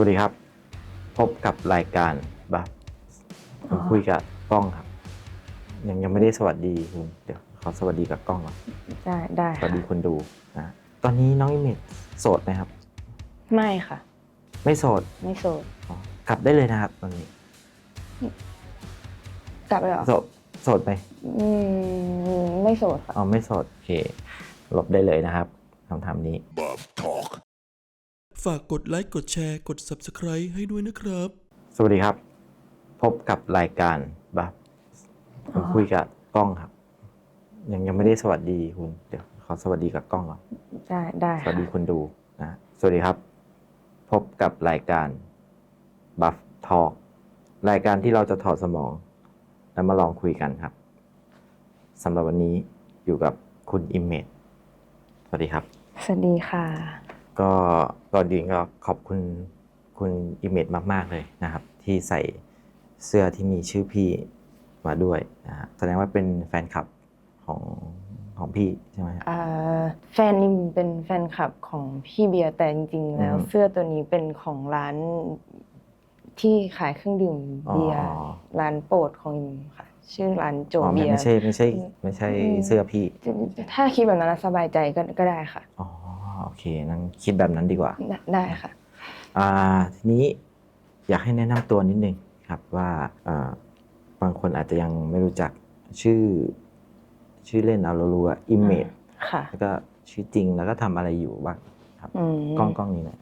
วัสดีครับ พบกับรายการบัฟผมคุยกับกล้องครับ ยังยังไม่ได้สวัสดีคุณเดี๋ยวขอสวัสดีกับกล้องก่อนได้ได้สวัสดีค่ะคนดูนะตอนนี้น้องอิเมจโสดไหมครับ ไม่ค่ะ ไม่โสดไม่โสดอ๋อกลับได้เลยนะครับตอนนี้กลับไปเหรอโสดโสดไหมอืมไม่โสดค่ะอ๋อไม่โสดโอเคหลบได้เลยนะครับคำถามนี้ ฝากกดไลค์กดแชร์กด Subscribe ให้ด้วยนะครับ สวัสดีครับ พบกับรายการบัฟผมคุยกับกล้องครับ ยังยังไม่ได้สวัสดีคุณเดี๋ยวขอสวัสดีกับกล้องก่อนได้ได้สวัสดีค่ะคนดูนะสวัสดีครับ พบกับรายการ Buff Talk รายการที่เราจะถอดสมอง แล้วมาลองคุยกันครับสำหรับวันนี้อยู่กับคุณอิมเมจสวัสดีครับ สวัสดีค่ะ ก็ก่อนอื่นก็ขอบคุณคุณอิมเมจมาก ๆ เลยนะครับ ที่ใส่เสื้อที่มีชื่อพี่มาด้วยนะฮะแสดงว่าเป็นแฟนคลับของของพี่ใช่ไหมฮะ อ่าแฟนนิมเป็นแฟนคลับของพี่เบียร์แต่จริงๆแล้ว อืม เสื้อตัวนี้เป็นของร้านที่ขายเครื่องดื่มเบียร์อ๋อร้านโปรดของอิมค่ะ ชื่อร้านโจอ๋อไม่เบียร์ ไม่ใช่ไม่ใช่ไม่ใช่อืม เสื้อพี่ ถ้าคิดแบบนั้นแล้วสบายใจก็ก็ได้ค่ะ อ๋อ โอเคนั้นคิดแบบนั้นดีกว่าได้ได้ค่ะอ่าทีนี้อยากให้แนะนำตัวนิดนึงครับว่าอ่าบางคนอาจจะยังไม่รู้จักชื่อ ชื่อเล่นเอาเรารู้ว่าอิมเมจค่ะแล้วก็ชื่อจริงแล้วก็ทำอะไรอยู่บ้างครับอืมกล้องกล้องนี้หน่อย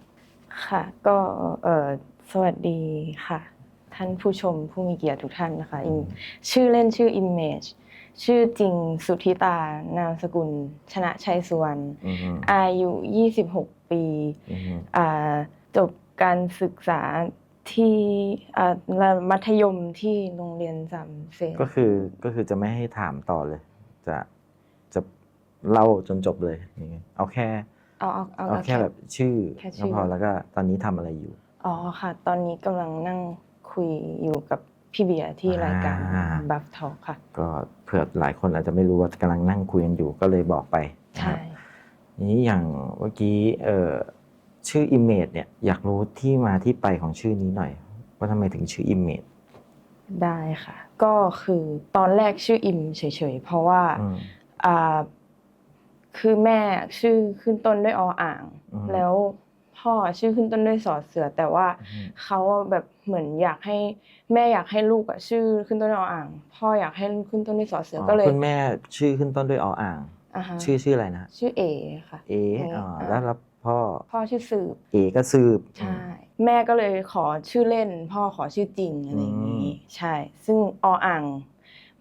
ค่ะ ก็เอ่อสวัสดีค่ะ ท่านผู้ชมผู้มีเกียรติทุกท่านนะคะอิมชื่อเล่นชื่อ Image ชื่อจริงสุธิตานามสกุล ชนะชัยสุวรรณอือฮึอายุ 26 ปีอือฮึอ่าจบการศึกษาที่อ่ามัธยมที่โรงเรียนสามเสนก็คือก็คือจะไม่ให้ถามต่อเลย จะจะเล่าจนจบเลยอย่างเงี้ยเอาแค่เอาเอาเอาเอาแค่แบบชื่อแค่ชื่ก็อพอแล้วก็ตอนนี้ทำอะไรอยู่อ๋อค่ะ ตอนนี้กำลังนั่งคุยอยู่กับ พี่เบียร์ที่รายการอ่าบัฟทอค่ะ ก็เผื่อหลายคนอาจจะไม่รู้ว่ากำลังนั่งคุยกันอยู่ก็เลยบอกไปนะคใช่รับนี้อย่างเมื่อกี้เอ่อชื่อ Image เนี่ยอยากรู้ที่มาที่ไปของชื่อนี้หน่อย ว่าทำไมถึงชื่อ Image ได้ค่ะ ก็คือตอนแรกชื่ออิมเฉยๆ เพราะว่าอืมอ่าคือแม่ชื่อขึ้นต้นด้วยออ่างอืมแล้ว พ่อชื่อขึ้นต้นด้วยสอเสือ แต่ว่าอืมเขาแบบเหมือนอยากให้แม่อยากให้ลูกอะชื่อขึ้นต้นด้วยออ่าง พ่ออยากให้ขึ้นต้นด้วยสอเสืออก็เลยคุณแม่ชื่อขึ้นต้นด้วยออ่างอ่าฮะชื่อชื่ออะไรนะชื่อเอค่ะเอเออ๋ออ่าแล้วแล้วพ่อพ่อชื่อสืบ เอก็สืบใช่แม่ก็เลยขอชื่อเล่น พ่อขอชื่อจริงอะไรอย่างอืนี้มใช่ ซึ่งออ่าง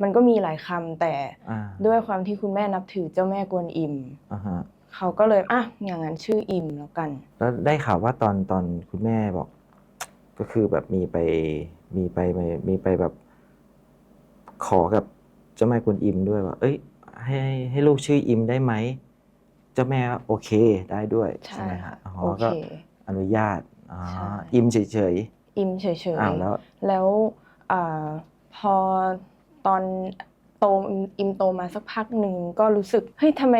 มันก็มีหลายคำแต่อ่าด้วยความที่คุณแม่นับถือเจ้าแม่กวนอิมอ่าฮะ เขาก็เลยอะอย่างนั้นชื่ออิมแล้วกัน แล้วได้ข่าวว่าตอนตอนคุณแม่บอก ก็คือแบบมีไปมีไปมีมีไปแบบ ขอกับเจ้าแม่กุนอิมด้วยว่า เอ้ย ให้ให้ลูกชื่ออิมได้ไหมเจ้าแม่โอเคได้ด้วยใช่ไหมค่ะอ๋อโอเคก็อนุญาตอ๋อใช่อิมเฉยอิมเฉยๆอ้าวแล้วๆแล้วอ่าพอตอน โตอิมโตมาสักพักหนึ่งก็รู้สึกเฮ้ยทำไม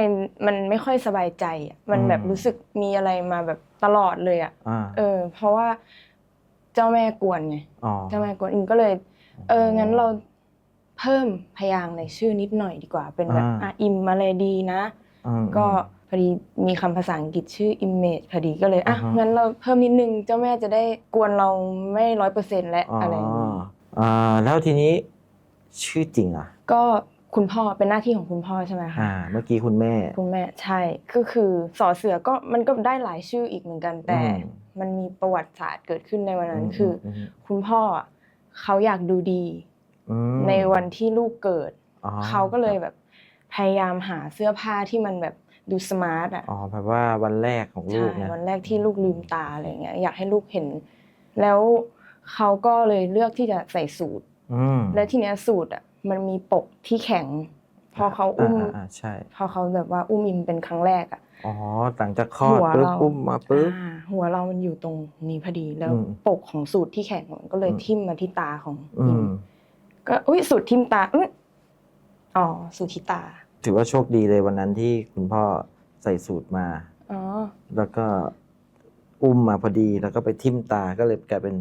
มันไม่ค่อยสบายใจอะมันแบบรู้สึกมีอะไรมาแบบตลอดเลยอะอ่าเออ เพราะว่าเจ้าแม่กวนไงอ๋อเจ้าแม่กวนอิมก็เลย เอองั้นเราเพิ่มพยางค์ในชื่อนิดหน่อยดีกว่า เป็นแบบอ่าอะอิมอะไรดีนะอืมก็พอดีมีคำภาษาอังกฤษชื่อ image พอดีก็เลยอะอ่าฮะงั้นเราเพิ่มนิดนึงเจ้าแม่จะได้กวนเราไม่ร้อยเปอร์เซ็นต์และอะไรอย่างนี้อ่าแล้วทีนี้ ชื่อจริงอะ ก็คุณพ่อเป็นหน้าที่ของคุณพ่อใช่ไหมคะอ่า เมื่อกี้คุณแม่ คุณแม่ใช่ก็คือสอเสือก็มันก็ได้หลายชื่ออีกเหมือนกันแต่ อืม มันมีประวัติศาสตร์เกิดขึ้นในวันนั้นอืมคืออมคุณพ่ออะเขาอยากดูดี อืมในวันที่ลูกเกิด อ๋อเขาก็เลยแบบพยายามหาเสื้อผ้าที่มันแบบดูสมาร์ทอะอ๋อแบบว่าวันแรกของลูใช่กนะวันแรกที่ลูกลืมตาอะไรเงี้ยอยากให้ลูกเห็น แล้วเขาก็เลยเลือกที่จะใส่สูตรอืม และทีเนี้ยสูตรอะมันมีปกที่แข็ง พอเขาอุ้มอ่าใช่ พอเขาแบบว่าอุ้มอิมเป็นครั้งแรกอะอ๋อหลังจากคลอดหัวปุ๊บเราอุ้มมาปุ๊บอ่าหัวเรามันอยู่ตรงนี้พอดีแล้วอืมปกของสูตรที่แข็งมันก็เลยอืมทิ่มมาที่ตาของอือิมมก็อุ้ยสูตรทิ่มตาอื้ออ๋อสูตรที่ตา ถือว่าโชคดีเลยวันนั้นที่คุณพ่อใส่สูตรมาอ๋อแล้วก็อุ้มมาพอดีแล้วก็ไปทิ่มตาก็เลยกลายเป็น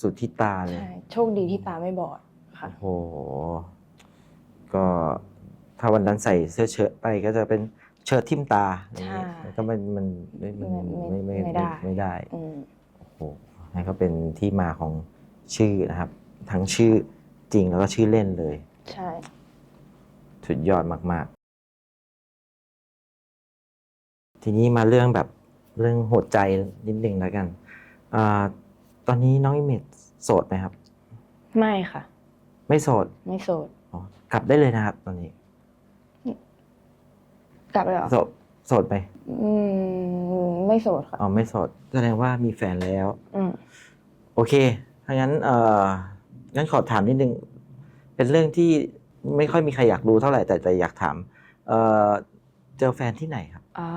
สุทธิตาเลย ใช่โชคดีที่ตาไม่บอดค่ะ โอ้โห ก็ถ้าวันนั้นใส่เสื้อเชิ้ตไปก็จะเป็นเชิ้ตทิ่มตาอย่างนี้ใช่มันก็มันมันไม่มันไม่ไม่ไม่ได้ ไม่ได้อืมโอ้โหนั่นก็เป็นที่มาของชื่อนะครับ ทั้งชื่อจริงแล้วก็ชื่อเล่นเลย ใช่ สุดยอดมาก ๆ ทีนี้มาเรื่องแบบเรื่องโหดใจนิดนึงแล้วกันอาต อนนี้น้องอิเมจโสดไหมครับ ไม่ค่ะ ไม่โสดไม่โสดอ๋อกลับได้เลยนะครับ ตอนนี้ กลับเลยเหรอโสดโสดไหมอืมไม่โสดค่ะอ๋อไม่โสดแสดงว่ามีแฟนแล้ว อืมโอเคถ้างั้นเอ่องั้นขอถามนิดนึง เป็นเรื่องที่ไม่ค่อยมีใครอยากรู้เท่าไหร่แต่แต่อยากถาม เอ่อเจอแฟนที่ไหนครับ อ๋อ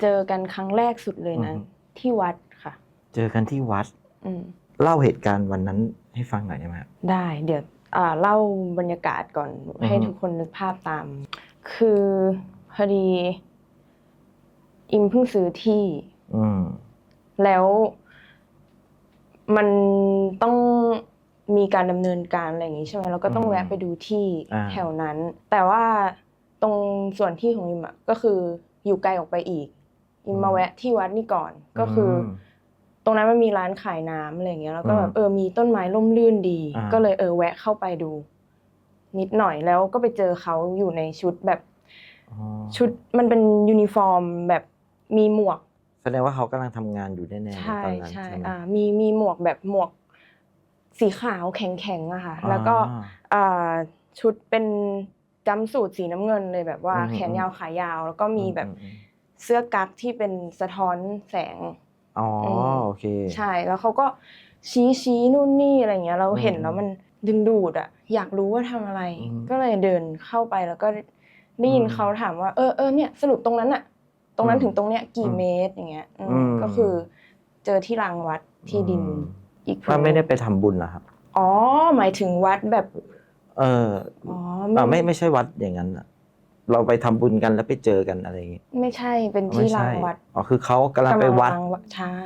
เจอกันครั้งแรกสุดเลยนะ อือฮึ ที่วัดค่ะ เจอกันที่วัด อืมเล่าเหตุการณ์วันนั้นให้ฟังหน่อยได้ไหมครับ ได้เดี๋ยวอ่าเล่าบรรยากาศก่อนอือฮึ ให้ทุกคนนึกภาพตาม คือพอดี อิมเพิ่งซื้อที่ อืม แล้วมันต้องมีการดำเนินการอะไรอย่างงี้ใช่ไหมเราก็ต้องอืมแวะไปดูที่อ่า แถวนั้น แต่ว่าตรงส่วนที่ของอิมอะก็คืออยู่ไกลออกไปอีก อิมมาแวะที่วัดนี่ก่อนก็คืออม ตรงนั้นมันมีร้านขายน้ำอะไรอย่างเงี้ยแล้วก็แบอืบมเออมีต้นไม้ร่มรื่นดี อ่า ก็เลยเออแวะเข้าไปดู นิดหน่อยแล้วก็ไปเจอเขาอยู่ในชุดแบบอ๋อชุดมันเป็นยูนิฟอร์มแบบมีหมวก แสดงว่าเขากำลังทำงานอยู่แน่ๆในใช่ตอนนั้นใช่ใช่ไหมอ่ามีมีหมวกแบบหมวกสีขาวแข็งๆอะค่ะอ่าแล้วก็อ่าชุดเป็นจัมป์สูทสีน้ำเงินเลยแบบว่าอืมแขนยาวขายาว แล้วก็มีแบบอืมเสื้อกั๊กที่เป็นสะท้อนแสง อ๋ออมโอเค ใช่แล้วเขาก็ชี้ชี้นู่นนี่อะไรเงี้ยเราเห็นอืมแล้วมันดึงดูดอะอยากรู้ว่าทำอะไรอืมก็เลยเดินเข้าไปแล้วก็ได้ยินอืมเขาถามว่าเออเออเนี่ยสรุปตรงนั้นอะตรงนั้นอืมถึงตรงเนี้ยกี่อืมเมตรอย่างเงี้ยอืมอืมก็คือ เจอที่รางวัดที่ดินอืมอีกว่าไม่ได้ไปทำบุญเหรอครับ อ๋อ หมายถึงวัดแบบ เอออ๋ออ่าไม่ไม่ใช่วัดอย่างนั้นอะ เราไปทำบุญกันแล้วไปเจอกันอะไรอย่างงี้ไม่ใช่เป็นไม่ที่ใช่รางวัดอ๋อคือเขากำลังไปวัดกำลังรางใช่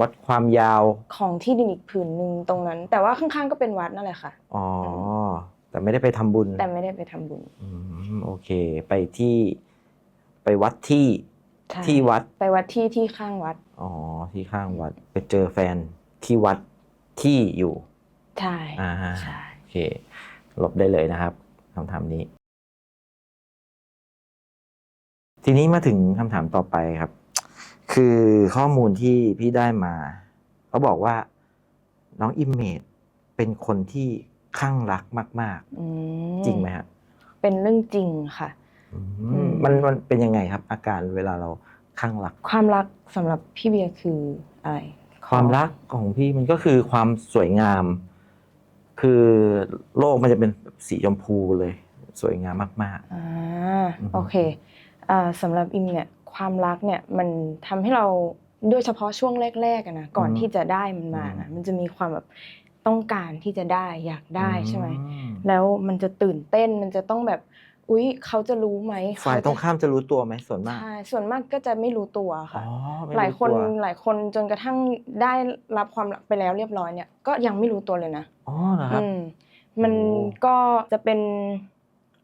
วัดความยาวของที่ดินอีกผืนหนึ่งตรงนั้น แต่ว่าข้างๆก็เป็นวัดนั่นแหละค่ะอ๋อแต่ไม่ได้ไปทำบุญแต่ไม่ได้ไปทำบุญอืมโอเค ไปที่ไปวัดที่ใช่ที่วัดไปวัดที่ที่ข้างวัดอ๋อที่ข้างวัด ไปเจอแฟนที่วัดที่อยู่ใช่อ่าใช่ โอเคหลบได้เลยนะครับคำถามนี้ ทีนี้มาถึงคำถามต่อไปครับ คือข้อมูลที่พี่ได้มาเขาบอกว่าน้องอิมเมจเป็นคนที่คลั่งรักมาก อืๆ จริงไหมครับเป็นเรื่องจริงค่ะอืมอืม มันมันเป็นยังไงครับ อาการเวลาเราคลั่งรัก ความรักสำหรับพี่เบียร์คืออะไร ความรักของพี่มันก็คือความสวยงาม คือโลกมันจะเป็นแบบสีชมพูเลย สวยงามมาก อ่าอือฮึ โอเคอ่า สำหรับอิมเนี่ยความรักเนี่ยมันทำให้เราโดยเฉพาะช่วงแรกๆอะนะก่อนที่จะได้มันมานะมันจะมีความแบบต้องการที่จะได้อยากๆได้ใช่ไหมอืมแล้วมันจะตื่นเต้นมันจะต้องแบบอุ๊ยเขาจะรู้ไหมฝ่ายเขจะตรงข้ามจะรู้ตัวไหมส่วนมากใช่ส่วนมากก็จะไม่รู้ตัวอ๋ค่ะอไม่รู้หลายคนตัวหลายคนจนกระทั่งได้รับความรักไปแล้วเรียบร้อยเนี่ยก็ยังไม่รู้ตัวเลยนะอ๋อเหรอครับอืมมันโอ้ก็จะเป็น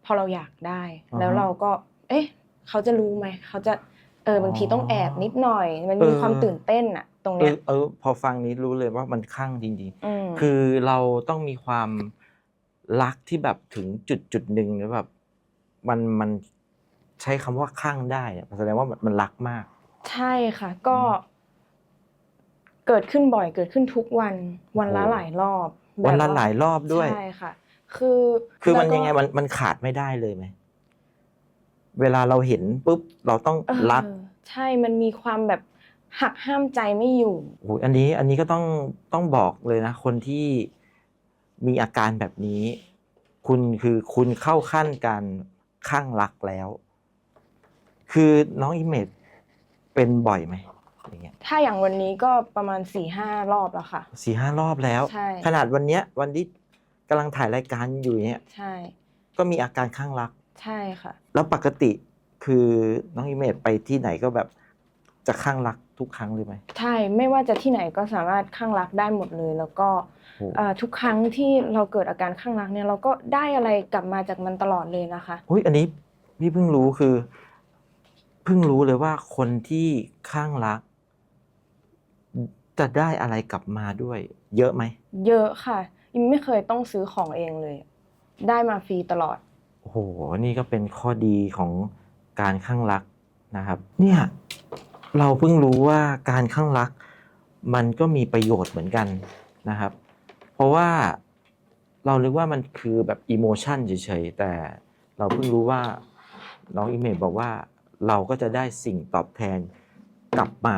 พอเราอยากได้อ่าฮะแล้วเราก็ เอ๊ะ เขาจะรู้ไหมเขาจะเออบางทีต้องแอบนิดหน่อย มันมีเออความตื่นเต้นอะตรงเอเนี้อยเออพอฟังนี้รู้เลยว่ามันคลั่งจริงอืมๆคือเราต้องมีความรักที่แบบถึงจุดจุดหนึ่งแล้วแบบมันมันใช้คำว่าคลั่งได้เนี่ยแสดงว่ามันมันรักมาก ใช่ค่ะก็ เกิดขึ้นบ่อยเกิดขึ้นทุกวัน วันละโอ้หลายรอบ วันละแบบหลายรอบด้วยใช่ค่ะ คือ คือมันแล้วก็ยังไงมันมันขาดไม่ได้เลยไหม เวลาเราเห็นปุ๊บเราต้องเออรักใช่มันมีความแบบหักห้ามใจไม่อยู่โอ้ยอันนี้อันนี้ก็ต้องต้องบอกเลยนะ คนที่มีอาการแบบนี้ คุณคือคุณเข้าขั้นการข้างรักแล้ว คือน้องอิเมจเป็นบ่อยไหมอย่างเงี้ยถ้าอย่างวันนี้ก็ประมาณสี่ห้ารอบแล้วค่ะสี่ห้ารอบแล้ว ใช่ขนาดวันเนี้ยวันที่กำลังถ่ายรายการอยู่เนี้ยใช่ ก็มีอาการข้างรัก ใช่ค่ะ แล้วปกติคือน้องอิเมจไปที่ไหนก็แบบจจะข้างรักทุกครั้งเลยไหม ใช่ไม่ว่าจะที่ไหนก็สามารถข้างรักได้หมดเลย แล้วก็โอ้ เอ่อทุกครั้งที่เราเกิดอาการข้างรักเนี่ยเราก็ได้อะไรกลับมาจากมันตลอดเลยนะคะ อุ้ยอันนี้พี่เพิ่งรู้คือเพิ่งรู้เลยว่าคนที่ข้างรัก จะได้อะไรกลับมาด้วย เยอะไหม เยอะค่ะอิมไม่เคยต้องซื้อของเองเลย ได้มาฟรีตลอด โอ้โหนี่ก็เป็นข้อดีของการข้างรักนะครับ เนี่ย เราเพิ่งรู้ว่าการข้างรัก มันก็มีประโยชน์เหมือนกันนะครับ เพราะว่าเรานึกว่ามันคือแบบอิโมชันเฉยๆแต่เราเพิ่งรู้ว่าน้องอิเมจบอกว่าเราก็จะได้สิ่งตอบแทนกลับมา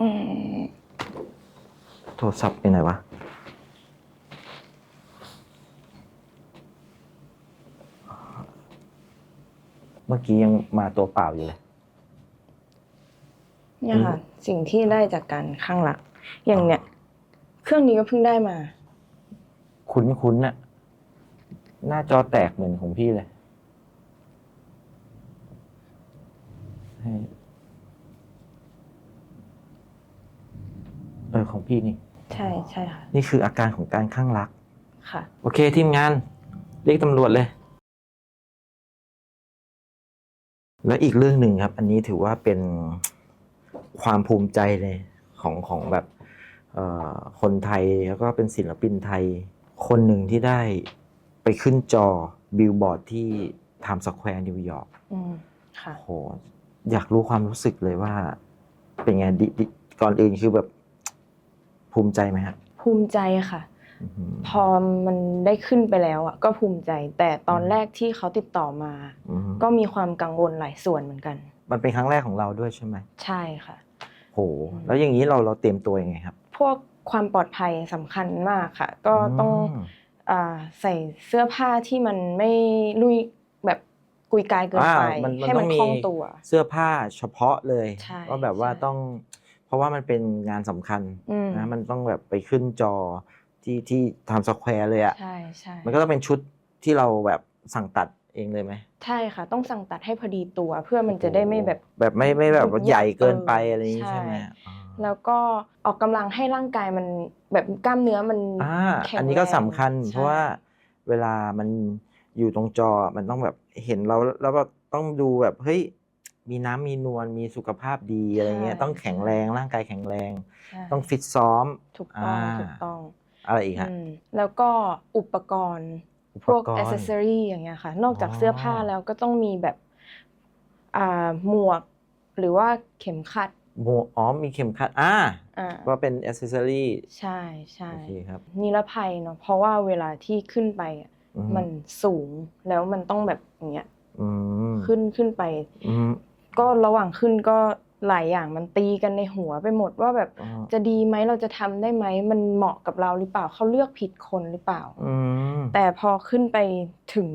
อืมโทรศัพท์ไปไหนวะ มื่อกี้ยังมาตัวเปล่าอยู่เลย เนี่ยค่ะ สิ่งที่ได้จากการข้างรัก อย่างเนี้ยเครื่องนี้ก็เพิ่งได้มา คุ้นๆน่ะหน้าจอแตกเหมือนของพี่เลยให้เออของพี่นี่ ใช่ใช่ค่ะ นี่คืออาการของการข้างรัก ค่ะ โอเคทีมงาน เรียกตำรวจเลย และอีกเรื่องหนึ่งครับ อันนี้ถือว่าเป็นความภูมิใจเลยของของแบบเอ่อคนไทยแล้วก็เป็นศิลปินไทย คนหนึ่งที่ได้ไปขึ้นจอบิลบอร์ดที่ไทม์สแควร์นิวยอร์กอืมค่ะโหอยากรู้ความรู้สึกเลยว่า เป็นไงดิดิก่อนอื่นคือแบบภูมิใจไหมครับภูมิใจค่ะอื้อหือ พอมันได้ขึ้นไปแล้วอะก็ภูมิใจ แต่ตอนแรกที่เขาติดต่อมาอือหือก็มีความกังวลหลายส่วนเหมือนกัน มันเป็นครั้งแรกของเราด้วยใช่ไหมใช่ค่ะโหแล้วอย่างนี้เราเราเตรียมตัวยังไงครับ พวกความปลอดภัยสำคัญมากค่ะ ก็ต้องมอ่าใส่เสื้อผ้าที่มันไม่ลุยแบบกุยกายเกินไปอ่ามันมันให้มันต้องมีคล่องตัว เสื้อผ้าเฉพาะเลยใช่ว่าแบบว่าใช่ต้อง เพราะว่ามันเป็นงานสำคัญอืมนะมันต้องแบบไปขึ้นจอ ที่ที่ไทม์สแควร์เลยอะ่ะใช่ใช่มันก็ต้องเป็นชุดที่เราแบบสั่งตัดเองเลยไหมใช่ค่ะ ต้องสั่งตัดให้พอดีตัวเพื่อมันจะได้ไม่แบบแบบไม่ไม่แบบว่าใหญ่เกินไปเออออะไรอย่างนี้ใช่ใช่ไหมอ๋อแล้วก็ออกกำลังให้ร่างกายมันแบบกล้ามเนื้อมันอ่าแข็งอันนี้ก็แรงสำคัญใช่เพราะว่าเวลามันอยู่ตรงจอมันต้องแบบเห็นเราแล้วก็ต้องดูแบบเฮ้ยมีน้ำมีนวลมีสุขภาพดีอะไรเงี้ยต้องแข็งแรงร่างกายแข็งแรงใช่ต้องฟิตซ้อมถูกต้องอ่าถูกต้อง อะไรอีกฮะอืมแล้วก็อุปกรณ์อุปพวกกรณ์อ c เซ s ซอรีอย่างเงี้ยค่ะ นอกจากอ๋อเสื้อผ้าแล้วก็ต้องมีแบบอ่าหมวก หรือว่าเข็มขัดโมอ๋อมีเข็มขัดอ่าอ่าว่าเป็นอ c เซ s ซอรี่ใช่ใช่โอเคครับนิรภัยเนาะเพราะว่าเวลาที่ขึ้นไปอะอืมันสูงแล้วมันต้องแบบอย่างเงี้ยอืมขึ้นขึ้นไปอืมก็ระหว่างขึ้นก็ หลายอย่างมันตีกันในหัวไปหมดว่าแบบอ๋อจะดีไหมเราจะทำได้ไหมมันเหมาะกับเราหรือเปล่าเขาเลือกผิดคนหรือเปล่าอืมแต่พอขึ้นไปถึง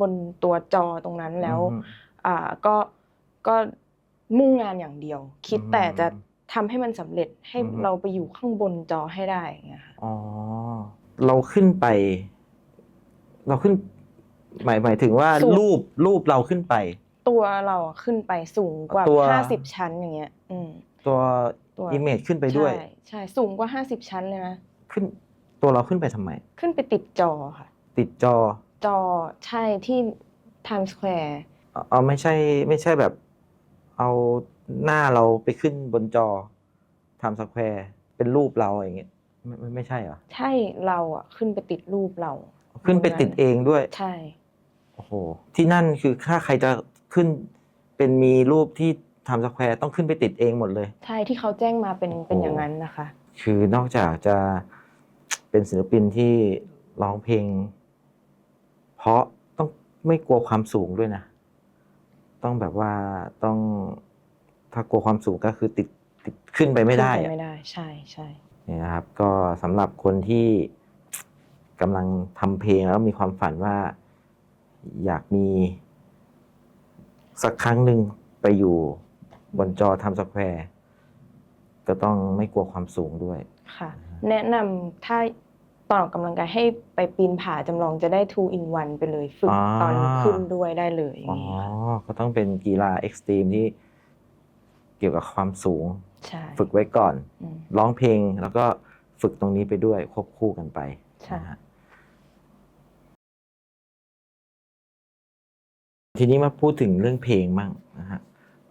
บนตัวจอตรงนั้นแล้วอืมอ่าก็ก็มุ่งงานอย่างเดียว คิดอืมแต่จะทำให้มันสำเร็จให้อืมเราไปอยู่ข้างบนจอให้ได้อย่างเงี้ยค่ะอ๋อเราขึ้นไป เราขึ้น หมายหมายถึงว่ารูปรูปเราขึ้นไป ตัวเราอะขึ้นไปสูงกว่าตัว ห้าสิบชั้นอย่างเงี้ย อืมตัวตัวอิมเมจขึ้นไปด้วย ใช่ใช่สูงกว่าห้าสิบชั้นเลยนะขึ้นตัวเราขึ้นไปทำไม ขึ้นไปติดจอค่ะ ติดจอจอใช่ที่ Times Square เอาเอาไม่ใช่ไม่ใช่แบบ เอาหน้าเราไปขึ้นบนจอทำสแควร์เป็นรูปเราอย่างเงี้ยไม่ไม่ไม่ใช่เหรอใช่เราอะขึ้นไปติดรูปเรา ขึ้นไปติดเองด้วย ใช่ โอ้โหที่นั่นคือถ้าใครจะ ขึ้นเป็นมีรูปที่ทำสแควร์ต้องขึ้นไปติดเองหมดเลย ใช่ที่เขาแจ้งมาเป็นโอ้โหเป็นอย่างนั้นนะคะ คือนอกจากจะเป็นศิลปินที่ร้องเพลง เพราะต้องไม่กลัวความสูงด้วยนะ ต้องแบบว่าต้องถ้ากลัวความสูงก็คือติดติดขึ้นไปไม่ได้ขึ้นปอะไม่ได้ใช่ใช่เนี่ยนะครับ ก็สำหรับคนที่กำลังทำเพลงแล้วมีความฝันว่า อยากมี สักครั้งหนึ่งไปอยู่บนจอทำสแควร์ก็ต้องไม่กลัวความสูงด้วย ค่ะ แนะนำถ้าตอนออกกำลังกายให้ไปปีนผาจำลองจะได้ two in one ไปเลยฝึกอ่าตอนขึ้นด้วยได้เลยอย่างอ๋อนี้ค่ะก็ต้องเป็นกีฬาเอ็กซ์ตรีมที่เกี่ยวกับความสูง ใช่ฝึกไว้ก่อน อืม ร้องเพลงแล้วก็ฝึกตรงนี้ไปด้วยควบคู่กันไปใช่ นะฮะ ทีนี้มาพูดถึงเรื่องเพลงมั่งนะฮะ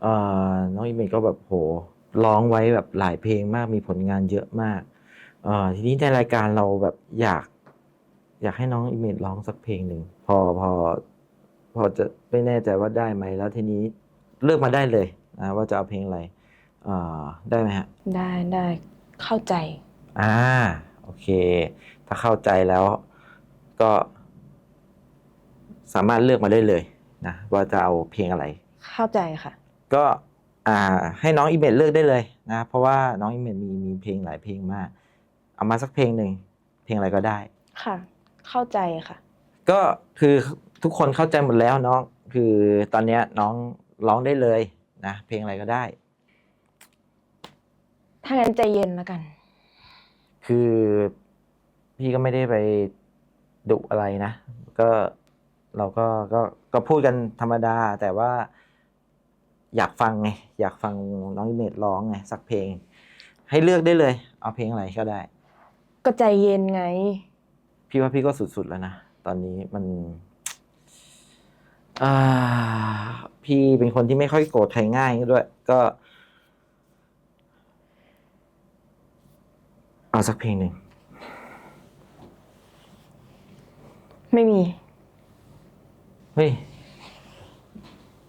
เอ่อน้องอิเมจก็แบบโหร้องไว้แบบหลายเพลงมากมีผลงานเยอะมากเอ่อทีนี้ในรายการเราแบบอยาก อยากให้น้องอิเมจร้องสักเพลงหนึ่งพอพอ พอจะไม่แน่ใจว่าได้ไหมแล้วทีนี้เลือกมาได้เลยนะว่าจะเอาเพลงอะไรเอ่อได้ไหมฮะ ได้ได้เข้าใจ อ่าโอเค ถ้าเข้าใจแล้วก็สามารถเลือกมาได้เลย นะว่าจะเอาเพลงอะไร เข้าใจค่ะ ก็อ่าให้น้องอิเมจเลือกได้เลยนะ เพราะว่าน้องอิเมจมีมีเพลงหลายเพลงมาก เอามาสักเพลงหนึ่งเพลงอะไรก็ได้ค่ะ เข้าใจค่ะ ก็คือทุกคนเข้าใจหมดแล้วน้อง คือตอนเนี้ยน้องร้องได้เลยนะเพลงอะไรก็ได้ ถ้างั้นใจเย็นแล้วกัน คือพี่ก็ไม่ได้ไปดุอะไรนะ ก็เราก็ก็ ก็พูดกันธรรมดา แต่ว่า อยากฟังไงอยากฟังน้องอิเมจร้องไงสักเพลง ให้เลือกได้เลย เอาเพลงอะไรก็ได้ ก็ใจเย็นไง พี่ว่าพี่ก็สุดๆแล้วนะตอนนี้มันอ่าพี่เป็นคนที่ไม่ค่อยโกรธใครง่ายด้วย ก็ เอาสักเพลงหนึ่งไม่มีเฮ้ย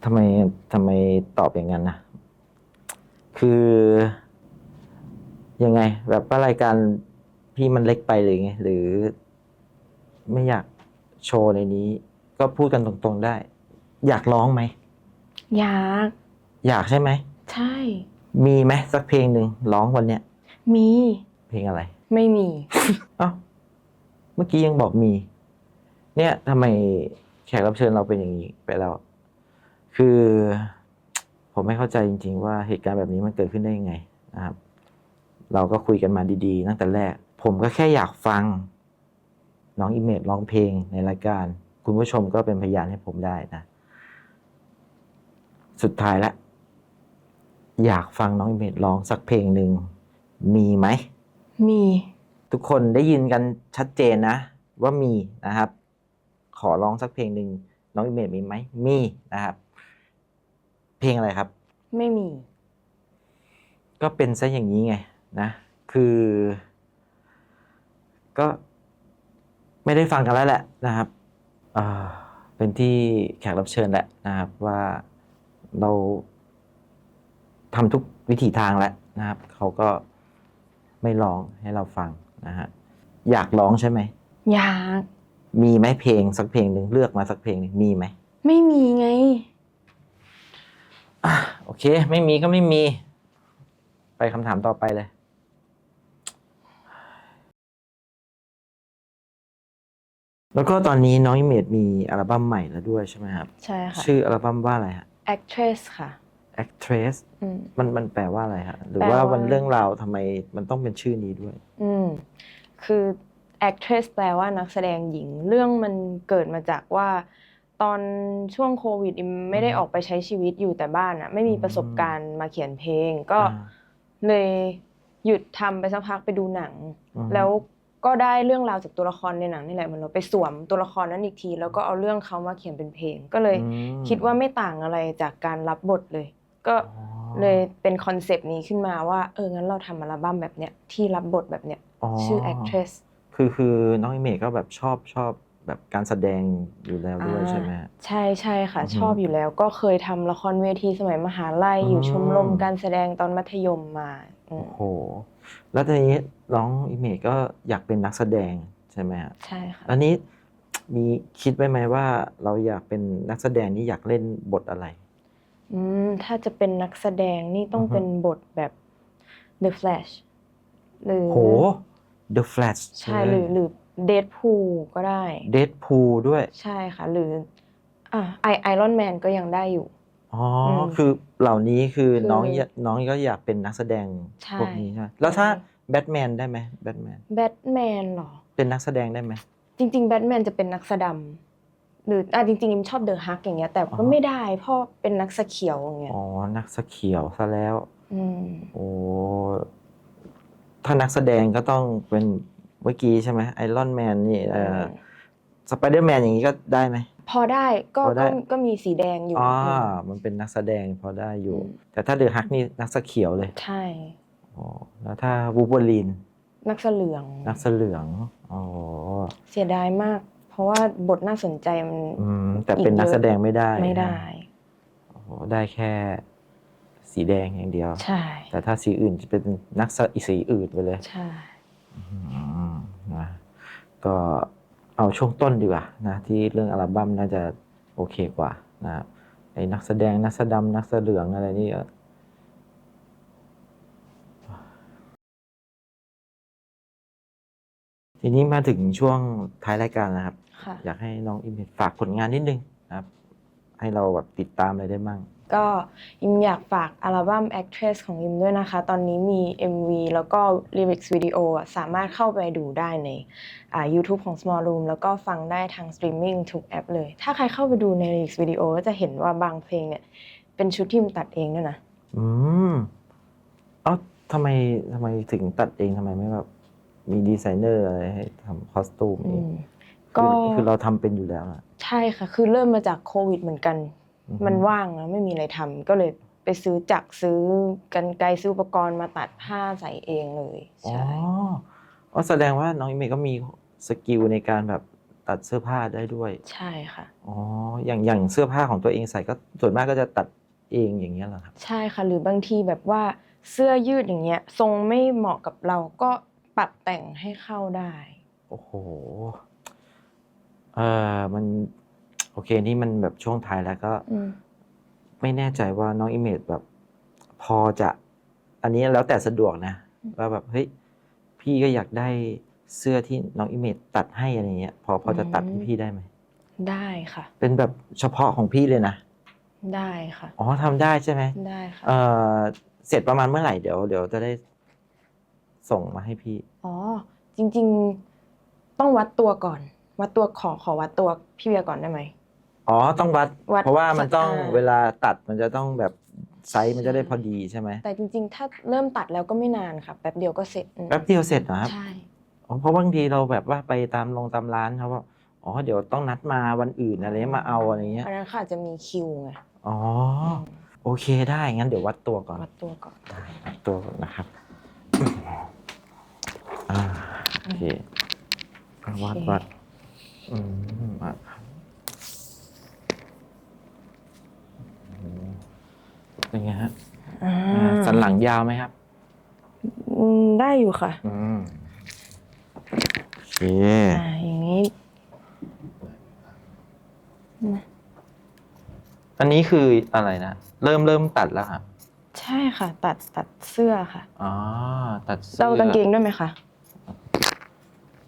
ทำไมทำไมตอบอย่างนั้นนะคือยังไง แบบว่ารายการพี่มันเล็กไปเลยไงหรือ ไม่อยากโชว์ในนี้ ก็พูดกันตรงๆได้ อยากร้องไหม อยาก อยากใช่ไหม ใช่ มีไหมสักเพลงหนึ่งร้องวันเนี้ยมี เพลงอะไร ไม่มี เอ้าเมื่อกี้ยังบอกมี เนี่ยทำไมแขกรับเชิญเราเป็นอย่างนี้ไปแล้ว คือผมไม่เข้าใจจริง ๆ ว่าเหตุการณ์แบบนี้มันเกิดขึ้นได้ยังไงนะครับ เราก็คุยกันมาดีๆตั้งแต่แรก ผมก็แค่อยากฟัง น้องอิเมจร้องเพลงในรายการ คุณผู้ชมก็เป็นพยานให้ผมได้นะ สุดท้ายละ อยากฟังน้องอิเมจร้องสักเพลงหนึ่ง มีไหม มี ทุกคนได้ยินกันชัดเจนนะ ว่ามีนะครับ ขอร้องสักเพลงหนึ่งน้องอิเมจมีไหมมีนะครับ เพลงอะไรครับ ไม่มี ก็เป็นซะอย่างนี้ไงนะ คือ ก็ไม่ได้ฟังกันแล้วแหละนะครับอ่าเป็นที่แขกรับเชิญแหละนะครับ ว่าเราทำทุกวิถีทางแล้วนะครับ เขาก็ไม่ร้องให้เราฟังนะฮะอยากร้องใช่ไหมอยาก มีไหมเพลงสักเพลงหนึ่งเลือกมาสักเพลงหนึ่งมีไหมไม่มีไง อะโอเค ไม่มีก็ไม่มี ไปคำถามต่อไปเลย แล้วก็ตอนนี้น้องอิเมจมีอัลบั้มใหม่แล้วด้วยใช่ไหมครับ ใช่ค่ะ ชื่ออัลบั้มว่าอะไรฮะ actress ค่ะ Actress อืม มันมันแปลว่าอะไรฮะ หรือแปลว่าว่าวันเรื่องราวทำไมมันต้องเป็นชื่อนี้ด้วย อืม คือ actress แปลว่านักแสดงหญิง เรื่องมันเกิดมาจากว่า ตอนช่วงโควิดอิมไม่ได้อืมออกไปใช้ชีวิตอยู่แต่บ้านอะไม่มีอืมประสบการณ์มาเขียนเพลง ก็อ่าเลยหยุดทำไปสักพักไปดูหนังอืมแล้วก็ได้เรื่องราวจากตัวละครในหนังนี่แหละเหมันเราไปสวมตัวละครนั้นอีกที แล้วก็เอาเรื่องเขามาเขียนเป็นเพลง ก็เลยอืมคิดว่าไม่ต่างอะไรจากการรับบทเลย ก็อ๋อเลยเป็นคอนเซปต์นี้ขึ้นมาว่า เอองั้นเราทำอัลบั้มแบบเนี้ยที่รับบทแบบเนี้ยชื่อ actress คือคือน้องอิเมจก็แบบชอบชอบแบบการแสดงอยู่แล้วด้วยอ่าใช่ไหมฮะ ใช่ใช่ค่ะ อือฮึชอบอยู่แล้วก็เคยทำละครเวทีสมัยมหาลัยอืมอยู่ชมรมการแสดงตอนมัธยมมาอืมโอ้โห แล้วทีนี้น้องอิเมจก็อยากเป็นนักแสดงใช่ไหมฮะใช่ค่ะ อันนี้มีคิดไว้ไหมว่าเราอยากเป็นนักแสดงนี่อยากเล่นบทอะไร อืมถ้าจะเป็นนักแสดงนี่ต้องอือฮึ เป็นบทแบบ The Flash หรือ โห The Flash ใช่หรือหรือ Deadpool ก็ได้ เดดพูด้วยใช่ค่ะ หรืออ่าไอไอรอนแมนก็ยังได้อยู่ อ๋ออมคือเหล่านี้คือคือน้องอยากน้องก็อยากเป็นนักแสดงใช่ พวกนี้ใช่ไหมแล้วถ้าแบทแมนได้ไหมแบทแมนแบทแมนหรอ เป็นนักแสดงได้ไหม จริง ๆ แบทแมนจะเป็นนักแสดงหรืออะจริงๆอิมชอบเดอะฮักอย่างเงี้ย แต่ก็อ๋อไม่ได้เพราะเป็นนักสะเขียวอย่างเงี้ยอ๋อ นักสะเขียวซะแล้วอืมโอ้ ถ้านักแสดงก็ต้องเป็นเมื่อกี้ใช่ไหมไอรอนแมนนี่เอ่อสไปเดอร์แมนอย่างนี้ก็ได้ไหม พอได้ก็พอได้ ก็ก็มีสีแดงอยู่อ๋อมมันเป็นนักแสดงพอได้อยู่อืมแต่ถ้าเดอะฮักนี่นักสะเขียวเลยใช่ อ๋อแล้วถ้าวูบลีนนักเสลืองนักเสลืองอ๋อเสียดายมาก เพราะว่าบทน่าสนใจมันอืมแต่เป็นนักแสดงไม่ได้ไม่ได้โอ้โหได้แค่ สีแดงอย่างเดียว ใช่ แต่ถ้าสีอื่นจะเป็นนักสะสีอื่นไปเลย ใช่อืมนะก็เอาช่วงต้นดีกว่านะที่เรื่องอัลบั้มน่าจะโอเคกว่านะครับไอ้นักแสดงนักแสดำนักแสเหลืองอะไรนี่ก็ทีนี้มาถึงช่วงท้ายรายการนะครับค่ะอยากให้น้องอิมฝากผลงานนิดนึงนะครับ ให้เราแบบติดตามอะไรได้บ้าง ก็อิมอยากฝากอัลบั้ม Actress ของอิมด้วยนะคะ ตอนนี้มี MV แล้วก็ Lyrics Video อะสามารถเข้าไปดูได้ในอ่า YouTube ของ Small Room แล้วก็ฟังได้ทางสตรีมมิ่งทุกแอปเลย ถ้าใครเข้าไปดูใน Lyrics Video ก็จะเห็นว่าบางเพลงเนี่ย เป็นชุดที่อิมตัดเองด้วยนะ อืมเอ้าทำไมทำไมถึงตัดเองทำไมไม่แบบมีดีไซเนอร์อะไรให้ทำคอสตูมอืเองมคืก็อคือเราทำเป็นอยู่แล้วอะ ใช่ค่ะ คือเริ่มมาจากโควิดเหมือนกันอือฮึ มันว่างแล้วไม่มีอะไรทำก็เลยไปซื้อจักรซื้อกันไกรซื้ออุปกรณ์มาตัดผ้าใส่เองเลยอ๋อใช่อ๋อแสดงว่าน้องอิเมย์ก็มีสกิลในการแบบตัดเสื้อผ้าได้ด้วย ใช่ค่ะอ๋ออย่างอย่างเสื้อผ้าของตัวเองใส่ก็ส่วนมากก็จะตัดเองอย่างเงี้ยเหรอครับใช่ค่ะหรือบางทีแบบว่าเสื้อยืดอย่างเงี้ย ทรงไม่เหมาะกับเราก็ปรับแต่งให้เข้าได้ โอ้โหเออมัน โอเคนี่มันแบบช่วงท้ายแล้วก็อืมไม่แน่ใจว่าน้องอิเมจแบบ พอจะ อันนี้แล้วแต่สะดวกนะว่าแบบเฮ้ยพี่ก็อยากได้เสื้อที่น้องอิเมจตัดให้อะไรเงี้ย พอพอจะตัดให้พี่ได้ไหมได้ค่ะ เป็นแบบเฉพาะของพี่เลยนะได้ค่ะอ๋อทำได้ใช่ไหมได้ค่ะเออเสร็จประมาณเมื่อไหร่เดี๋ยวเดี๋ยวจะได้ส่งมาให้พี่ อ๋อ จริง ๆ ต้องวัดตัวก่อน วัดตัวขอขอวัดตัวพี่เบียร์ก่อนได้ไหม อ๋อต้องวัด วัดเพราะว่ามันต้องอ่า เวลาตัดมันจะต้องแบบไซส์มันจะได้พอดีใช่ไหมแต่จริงๆ ถ้าเริ่มตัดแล้วก็ไม่นานค่ะ แป๊บเดียวก็เสร็จอืมแป๊บเดียวเสร็จเหรอครับใช่ อ๋อเพราะบางทีเราแบบว่าไปตามโรงตามร้านเขาว่าอ๋อเดี๋ยวต้องนัดมาวันอื่นอะไรเงี้ยมาเอาอะไรเงี้ยอันนั้นค่ะอาจจะมีคิวไงอ๋อโอเคได้งั้นเดี๋ยววัดตัวก่อนวัดตัวก่อน ได้วัดตัวก่อนนะครับอ่าโอเควัดวัดอืมอะอืม เป็นไงฮะอ่าอ่าสันหลังยาวไหมครับ อืมได้อยู่ค่ะอืมโอเคอ่าอย่างนี้อันนี้คืออะไรนะ เริ่มเริ่มตัดแล้วครับใช่ค่ะ ตัดตัดเสื้อค่ะอ๋อตัดเสื้อ เรากางเกงด้วยไหมคะ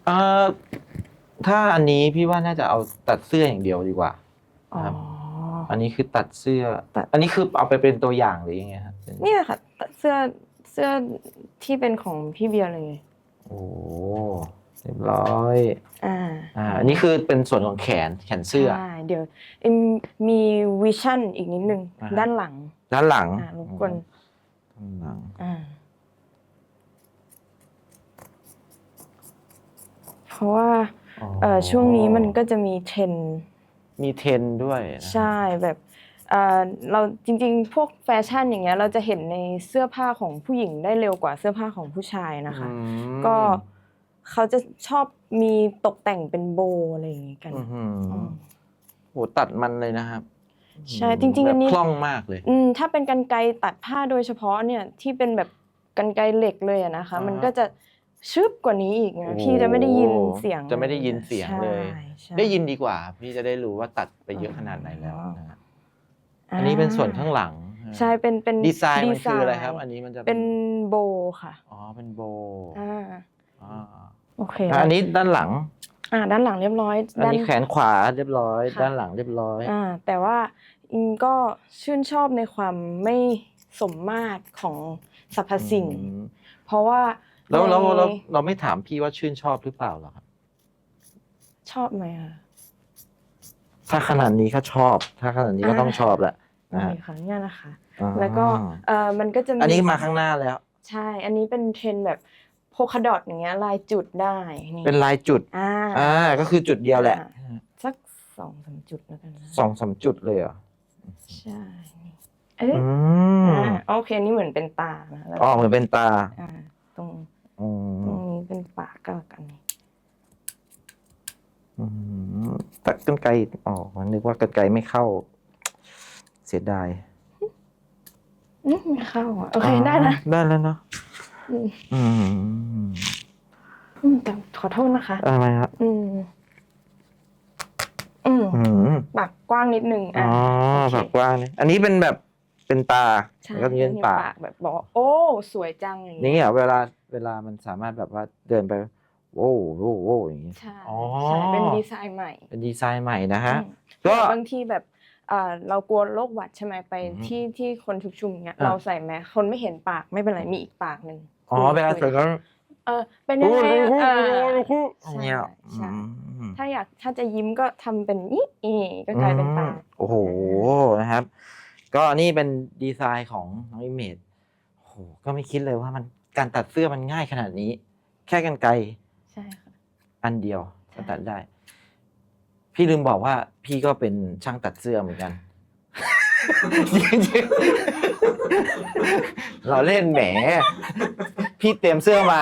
เอ่อถ้าอันนี้พี่ว่าน่าจะเอาตัดเสื้ออย่างเดียวดีกว่า อ๋อครับ อันนี้คือตัดเสื้อ ตัด อันนี้คือเอาไปเป็นตัวอย่างหรือยังไงครับเป็นเนี่ยค่ะตัดเสื้อเสื้อที่เป็นของพี่เบียร์เลย โอ้เรียบร้อยอ่าอ่าอันนี้คือเป็นส่วนของแขนแขนเสื้อใช่เดี๋ยวเอ็มมีวิชั่นอีกนิดนึงอ่าฮะด้านหลัง ด้านหลังอ่ารบกวนด้านหลังอ่าเพราะว่าอ๋อเอ่อช่วงนี้มันก็จะมีเทรนด์ มีเทรนด์ด้วยนะใช่แบบเอ่อเราจริงๆ พวกแฟชั่นอย่างเงี้ยเราจะเห็นในเสื้อผ้าของผู้หญิงได้เร็วกว่าเสื้อผ้าของผู้ชายนะคะ อืมก็เขาจะชอบมีตกแต่งเป็นโบว์อะไรอย่างงี้กัน อื้อหืออืมโหตัดมันเลยนะครับใช่จริงๆอันนี้ แบบคล่องมากเลย อืมถ้าเป็นกันไกรตัดผ้าโดยเฉพาะเนี่ยที่เป็นแบบกันไกรเหล็กเลยอะนะคะอ่าฮะมันก็จะ ชึบกว่านี้อีกนะโอ้พี่จะไม่ได้ยินเสียงจะไม่ได้ยินเสียงเลยใช่ใช่ได้ยินดีกว่า พี่จะได้รู้ว่าตัดไปเยอะขนาดไหนแล้วอ๋อนะฮะอันนี้เป็นส่วนข้างหลัง ใช่เป็นเป็นดีไซน์มันคืออะไรดีซน์ครับ อันนี้มันจะเป็นโบว์ค่ะอ๋อเป็นโบอ่าอ่าโอเคอะอันนี้ด้านหลัง อ่า ด้านหลังเรียบร้อยอันด้านนี้แขนขวาเรียบร้อยค่ะด้านหลังเรียบร้อยอ่าแต่ว่าอิงก็ชื่นชอบในความไม่สมมาตรของสรรพสิ่งอืมเพราะว่า แล้วแล้วในแล้วเราไม่ถามพี่ว่าชื่นชอบหรือเปล่าเหรอครับ ชอบไหมอะถ้าขนาดนี้ก็ชอบ ถ้าขนาดนี้ก็ต้องชอบแหละนะฮะนี่ค่ะเนี่ยนะคะอ่าแล้วก็เออมันก็จะอันนี้มาข้างหน้าแล้ว ใช่ อันนี้เป็นเทรนด์แบบโพคาดอทอย่างเงี้ยลายจุดได้นี่เป็นลายจุดอ่าอ่าก็คือจุดเดียวแหละอ่าสักสองสามจุดแล้วกันนะสองสามจุดเลยเหรอใช่นี่เอ๊ะอืมอ่าโอเคนี่เหมือนเป็นตานะแล้วอ๋อเหมือนเป็นตาอ่าตรง อืตรงมนี้เป็นปากก็แล้วกันนี่อืมตัดกันไกลอ๋อมันนึกว่ากันไกลไม่เข้า เสียดายอืมไม่เข้าอะ โอเค ได้นะ ได้แล้วเนาะอืม อืมอืมแต่ขอโทษนะคะ อะไรครับอืม อืมอืมปากกว้างนิดนึงอ๋อะ อโอเค ปากกว้างนี่อันนี้เป็นแบบเป็นตาใช่แล้วก็ยืนปาก แบบบอกว่าโอ้ สวยจังอย่างนี่เงี้ยอะเวลา เวลามันสามารถแบบว่าเดินไปโว้วโว้วโว้วอย่างนี้ ใช่อ๋อ ใช่เป็นดีไซน์ใหม่เป็นดีไซน์ใหม่นะฮะ อืมก็แบบบางทีแบบอ่าเรากลัวโรคหวัดใช่ไหมไปอืมที่ที่คนชุกชุมเงี้ยอะ เราใส่แมสคนไม่เห็นปากไม่เป็นไรมีอีกปากหนึ่งอ๋อเวลาเสร็จแล้วเออเป็นยังไงอะเอออย่างเงี้ยใช่ อืม ถ้าอยากถ้าจะยิ้มก็ทำเป็นนี่อีก็กลายเป็นตา อืมโอ้โหนะครับ ก็นี่เป็นดีไซน์ของน้องอิเมจโอ้โหก็ไม่คิดเลยว่ามัน การตัดเสื้อมันง่ายขนาดนี้ แค่กันไกลใช่ค่ะ อันเดียวใช่ ก็ตัดได้ พี่ลืมบอกว่า พี่ก็เป็นช่างตัดเสื้อเหมือนกันจริงๆเราเล่นแหม พี่เตรียมเสื้อมา